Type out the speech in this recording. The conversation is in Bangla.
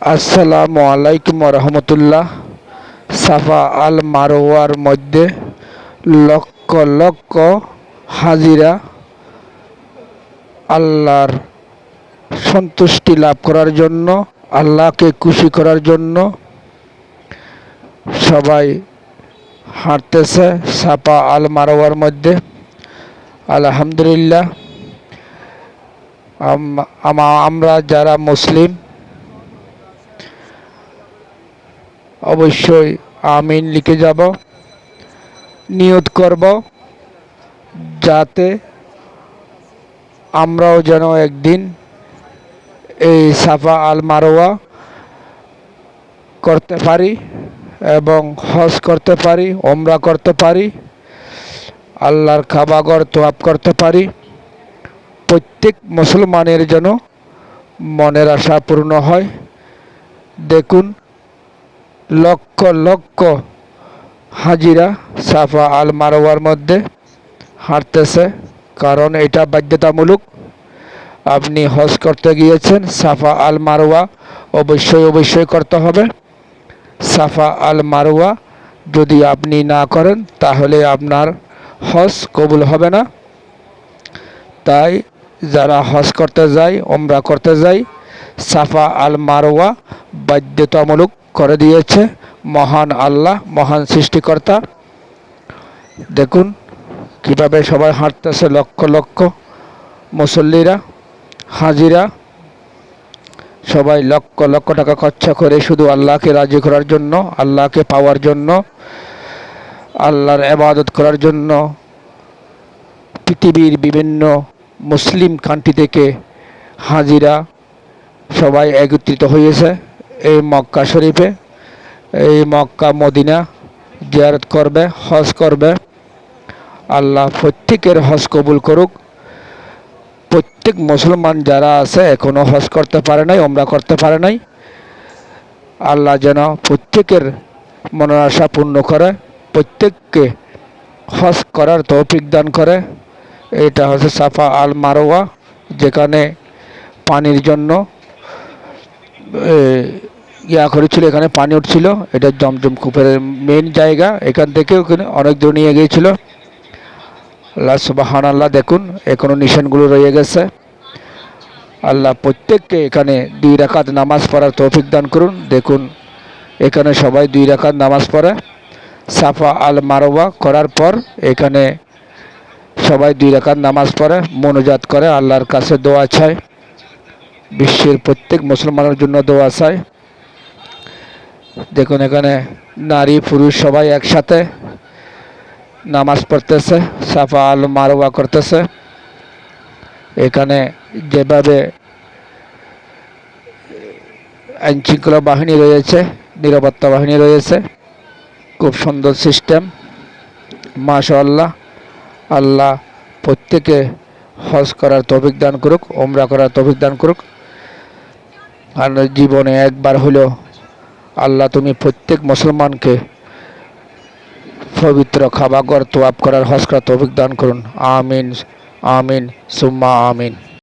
আসসালামু আলাইকুম রহমতুল্লাহ। সাফা আল মারোয়ার মধ্যে লক্ষ লক্ষ হাজিরা আল্লাহর সন্তুষ্টি লাভ করার জন্য, আল্লাহকে খুশি করার জন্য সবাই হাঁটতেছে সাফা আল মারোয়ার মধ্যে। আলহামদুলিল্লাহ আমা- আমরা যারা মুসলিম অবশ্যই আমিন লিখে যাব। নিয়ত করব যাতে আমরাও যেন একদিন এই সাফা আল মারোয়া করতে পারি এবং হজ করতে পারি ওমরা করতে পারি, আল্লাহর খাবাগর তোয়াব করতে পারি। প্রত্যেক মুসলমানের যেন মনের আশা পূর্ণ হয়। দেখুন লক্ষ লক্ষ হাজিরা সাফা আল মারোয়ার মধ্যে হাঁটতেছে। কারণ এটা বাধ্যতামূলক। আপনি হজ করতে গিয়েছেন, সাফা আল মারোয়া অবশ্যই অবশ্যই করতে হবে। সাফা আল মারোয়া যদি আপনি না করেন, তাহলে আপনার হজ কবুল হবে না। তাই যারা হজ করতে যায় ওমরা করতে যায়, সাফা আল মারোয়া বাধ্যতামূলক করে দিয়েছে। মহান আল্লাহ, মহান সৃষ্টিকর্তা। দেখুন কীভাবে সবাই হাঁটতেছে লক্ষ লক্ষ মুসল্লিরা, হাজিরা। সবাই লক্ষ লক্ষ টাকা খরচা করে শুধু আল্লাহকে রাজি করার জন্য, আল্লাহকে পাওয়ার জন্য, আল্লাহর এবাদত করার জন্য পৃথিবীর বিভিন্ন মুসলিম কান্ট্রি থেকে হাজিরা সবাই একত্রিত হয়েছে। এই মক্কা শরীফে, এই মক্কা মদিনা জিয়ারত করবে, হজ করবে। আল্লাহ প্রত্যেকের হজ কবুল করুক। প্রত্যেক মুসলমান যারা আছে এখনও হজ করতে পারে নাই ওমরা করতে পারে নাই। আল্লাহ যেন প্রত্যেকের মনের আশা পূর্ণ করে, প্রত্যেককে হজ করার তৌফিক দান করে। এটা হচ্ছে সাফা আল মারোয়া যেখানে পানির জন্য ইয়া করেছিল, এখানে পানি উঠছিল। এটা জমজম কূপের মেন জায়গা। এখান থেকে ওখানে অনেক দূর নিয়ে গিয়েছিল। আল্লাহ সুবাহান আল্লাহ দেখুন এখনও নিশানগুলো রয়ে গেছে। আল্লাহ প্রত্যেককে এখানে দুই রাকাত নামাজ পড়ার তৌফিক দান করুন। দেখুন, এখানে সবাই দুই রাকাত নামাজ পড়ে। সাফা আল মারোয়া করার পর এখানে সবাই দুই রাকাত নামাজ পড়ে, মনোজাত করে আল্লাহর কাছে দোয়া চায়। বিশ্বের প্রত্যেক মুসলমানের জন্য দোয়া চায়। দেখুন, এখানে নারী, পুরুষ সবাই একসাথে নামাজ পড়তেছে, সাফা আল মারোয়া করতেছে। এখানে যেভাবে আইনশৃঙ্খলা বাহিনী রয়েছে, নিরাপত্তা বাহিনী রয়েছে, খুব সুন্দর সিস্টেম। মাশাল্লাহ আল্লাহ আল্লাহ প্রত্যেকে হজ করার তৌফিক দান করুক ওমরা করার তৌফিক দান করুক। আর জীবনে একবার হলো আল্লাহ তুমি প্রত্যেক মুসলমানকে পবিত্র খাবাগর তোয়াপ করার হস্কার তৌফিক দান করুন। আমিন আমিন, সুম্মা আমিন।